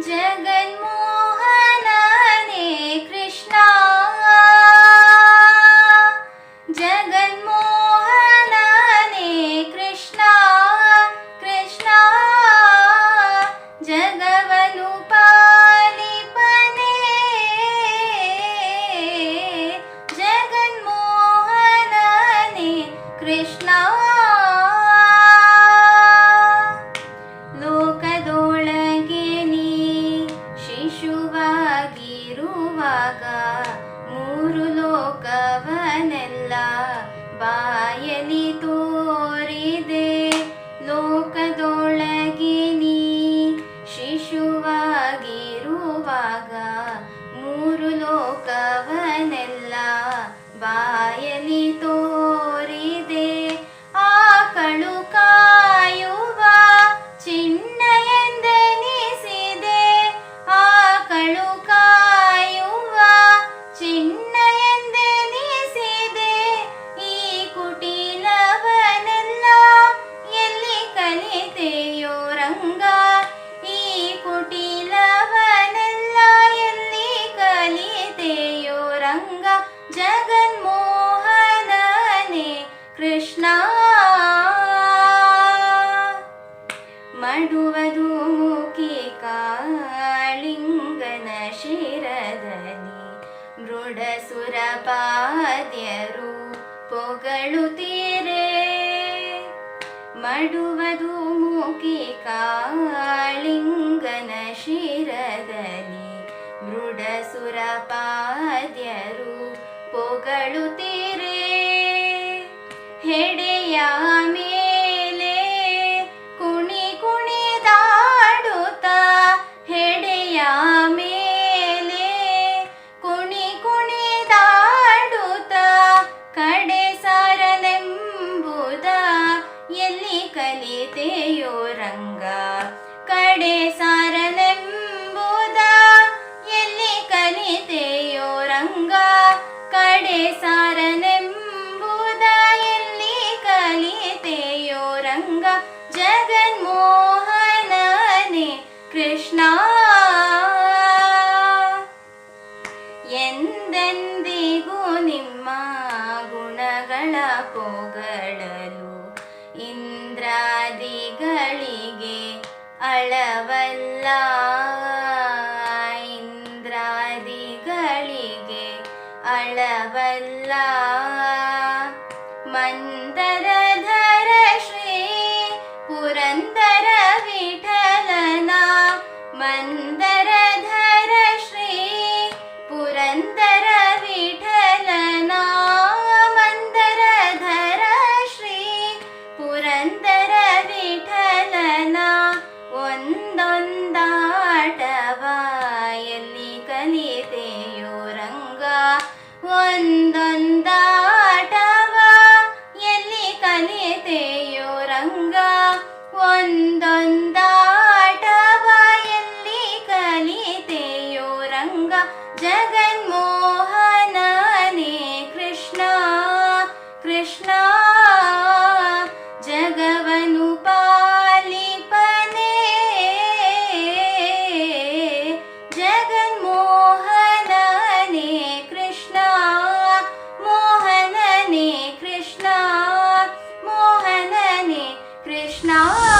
借给。ಮಡುವದು ಮುಖಿ ಕಾಳಿಂಗನ ಶಿರದಲ್ಲಿ ಮೃಡಸುರ ಪಾದ್ಯರು ಪೊಗಳುತ್ತೀರೆ ಮಡುವದು ಮುಖಿ ಕಾಳಿಂಗನ ಶಿರದಲ್ಲಿ ಮೃಡಸುರ ಪಾದ್ಯರು ಪೊಗಳುತ್ತೀರೆ ಸಾರನೆಂಬುದ ಕಲಿತೆಯೋ ರಂಗ ಜಗನ್ಮೋಹನನೇ ಕೃಷ್ಣ. ಎಂದೆಂದಿಗೂ ನಿಮ್ಮ ಗುಣಗಳ ಪೊಗಳಲು ಇಂದ್ರಾದಿಗಳಿಗೆ ಅಳವಲ್ಲ. മന്ദര ಕಲಿತೆಯೋರಂಗ ಒಂದೊಂದಾಟವ ಎಲ್ಲಿ ಕಲಿತೆಯೋರಂಗ ಜಗನ್ಮೋಹನ No.